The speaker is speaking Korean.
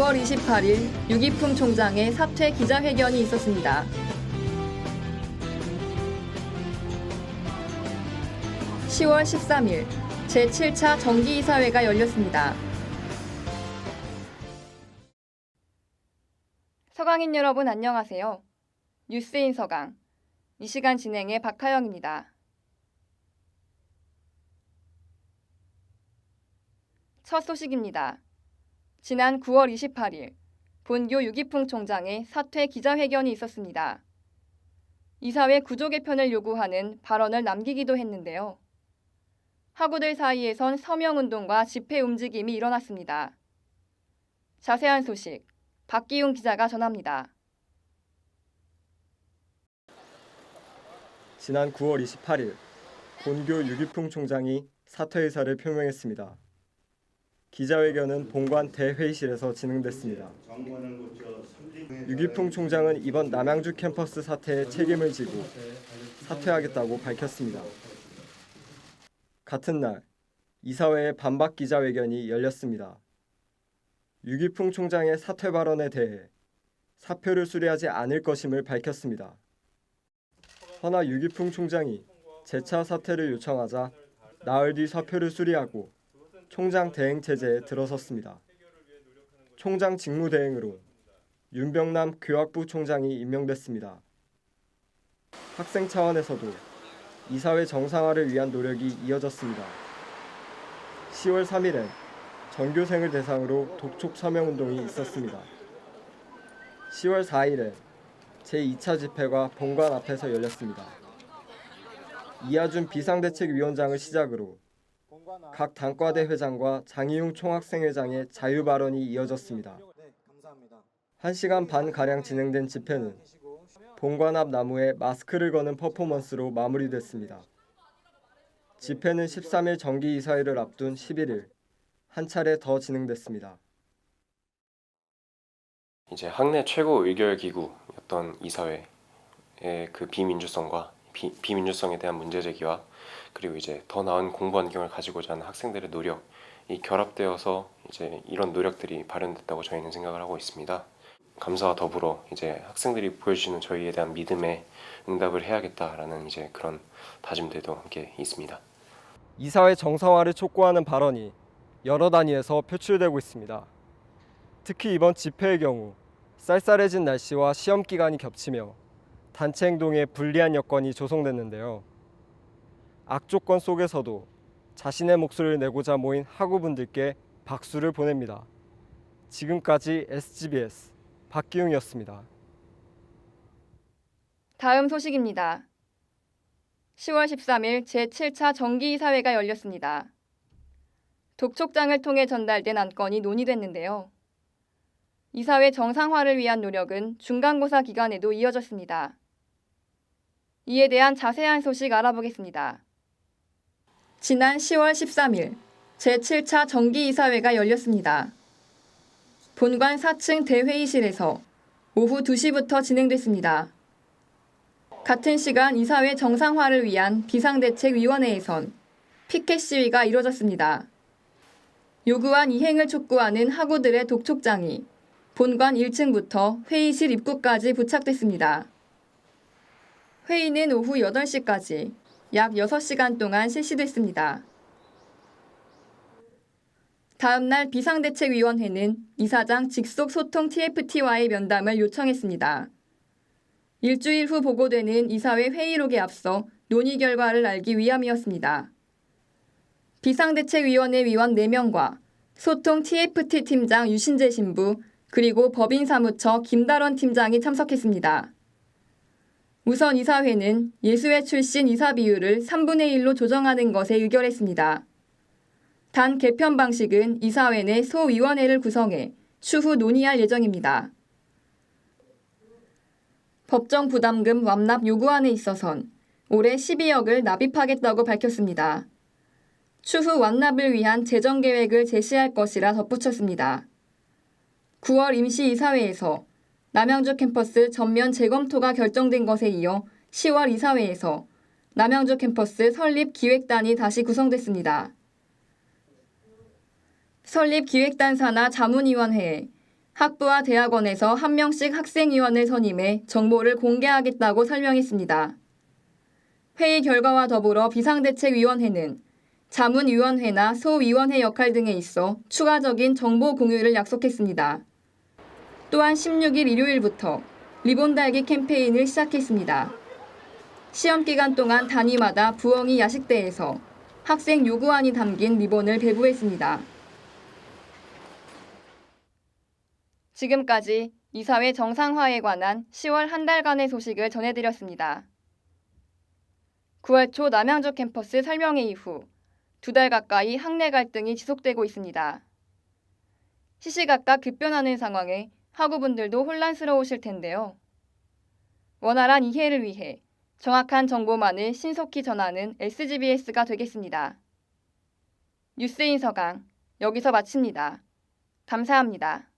9월 28일 유기품 총장의 사퇴 기자회견이 있었습니다. (10월 13일) 제7차 정기이사회가 열렸습니다. 서강인 여러분 안녕하세요. 뉴스인 서강. 이 시간 진행의 박하영입니다. 첫 소식입니다. 지난 9월 28일 본교 유기풍 총장의 사퇴 기자회견이 있었습니다. 이사회 구조 개편을 요구하는 발언을 남기기도 했는데요. 학우들 사이에선 서명운동과 집회 움직임이 일어났습니다. 자세한 소식 박기웅 기자가 전합니다. 지난 9월 28일 본교 유기풍 총장이 사퇴 의사를 표명했습니다. 기자회견은 본관 대회의실에서 진행됐습니다. 유기풍 총장은 이번 남양주 캠퍼스 사태에 책임을 지고 사퇴하겠다고 밝혔습니다. 같은 날 이사회의 반박 기자회견이 열렸습니다. 유기풍 총장의 사퇴 발언에 대해 사표를 수리하지 않을 것임을 밝혔습니다. 허나 유기풍 총장이 재차 사퇴를 요청하자 나흘 뒤 사표를 수리하고 총장 대행 체제에 들어섰습니다. 총장 직무 대행으로 윤병남 교학부 총장이 임명됐습니다. 학생 차원에서도 이사회 정상화를 위한 노력이 이어졌습니다. 10월 3일엔 전교생을 대상으로 독촉 서명 운동이 있었습니다. 10월 4일에 제2차 집회가 본관 앞에서 열렸습니다. 이하준 비상대책위원장을 시작으로 각 단과대 회장과 장희용 총학생회장의 자유 발언이 이어졌습니다. 1시간 반 가량 진행된 집회는 본관 앞 나무에 마스크를 거는 퍼포먼스로 마무리됐습니다. 집회는 13일 정기 이사회를 앞둔 11일 한 차례 더 진행됐습니다. 이제 학내 최고 의결 기구였던 이사회의 그 비민주성과 비, 비민주성에 대한 문제 제기와 그리고 이제 더 나은 공부 환경을 가지고자 하는 학생들의 노력이 결합되어서 이제 이런 노력들이 발현됐다고 저희는 생각을 하고 있습니다. 감사와 더불어 이제 학생들이 보여주시는 저희에 대한 믿음에 응답을 해야겠다라는 이제 그런 다짐들도 함께 있습니다. 이사회 정상화를 촉구하는 발언이 여러 단위에서 표출되고 있습니다. 특히 이번 집회의 경우 쌀쌀해진 날씨와 시험 기간이 겹치며 단체 행동에 불리한 여건이 조성됐는데요. 악조건 속에서도 자신의 목소리를 내고자 모인 학우분들께 박수를 보냅니다. 지금까지 SGBS 박기웅이었습니다. 다음 소식입니다. 10월 13일 제7차 정기이사회가 열렸습니다. 독촉장을 통해 전달된 안건이 논의됐는데요. 이사회 정상화를 위한 노력은 중간고사 기간에도 이어졌습니다. 이에 대한 자세한 소식 알아보겠습니다. 지난 10월 13일 제7차 정기이사회가 열렸습니다. 본관 4층 대회의실에서 오후 2시부터 진행됐습니다. 같은 시간 이사회 정상화를 위한 비상대책위원회에선 피켓 시위가 이뤄졌습니다. 요구한 이행을 촉구하는 학우들의 독촉장이 본관 1층부터 회의실 입구까지 부착됐습니다. 회의는 오후 8시까지 약 6시간 동안 실시됐습니다. 다음 날 비상대책위원회는 이사장 직속 소통 TFT와의 면담을 요청했습니다. 일주일 후 보고되는 이사회 회의록에 앞서 논의 결과를 알기 위함이었습니다. 비상대책위원회 위원 4명과 소통 TFT 팀장 유신재 신부 그리고 법인사무처 김달원 팀장이 참석했습니다. 우선 이사회는 예수회 출신 이사 비율을 3분의 1로 조정하는 것에 의결했습니다. 단 개편 방식은 이사회 내 소위원회를 구성해 추후 논의할 예정입니다. 법정 부담금 완납 요구안에 있어선 올해 12억을 납입하겠다고 밝혔습니다. 추후 완납을 위한 재정 계획을 제시할 것이라 덧붙였습니다. 9월 임시이사회에서 남양주 캠퍼스 전면 재검토가 결정된 것에 이어 10월 이사회에서 남양주 캠퍼스 설립 기획단이 다시 구성됐습니다. 설립 기획단 산하 자문위원회에 학부와 대학원에서 한 명씩 학생위원을 선임해 정보를 공개하겠다고 설명했습니다. 회의 결과와 더불어 비상대책위원회는 자문위원회나 소위원회 역할 등에 있어 추가적인 정보 공유를 약속했습니다. 또한 16일 일요일부터 리본 달기 캠페인을 시작했습니다. 시험 기간 동안 단위마다 부엉이 야식대에서 학생 요구안이 담긴 리본을 배부했습니다. 지금까지 이사회 정상화에 관한 10월 한 달간의 소식을 전해드렸습니다. 9월 초 남양주 캠퍼스 설명회 이후 두 달 가까이 학내 갈등이 지속되고 있습니다. 시시각각 급변하는 상황에 학우분들도 혼란스러우실 텐데요. 원활한 이해를 위해 정확한 정보만을 신속히 전하는 SGBS가 되겠습니다. 뉴스인 서강 여기서 마칩니다. 감사합니다.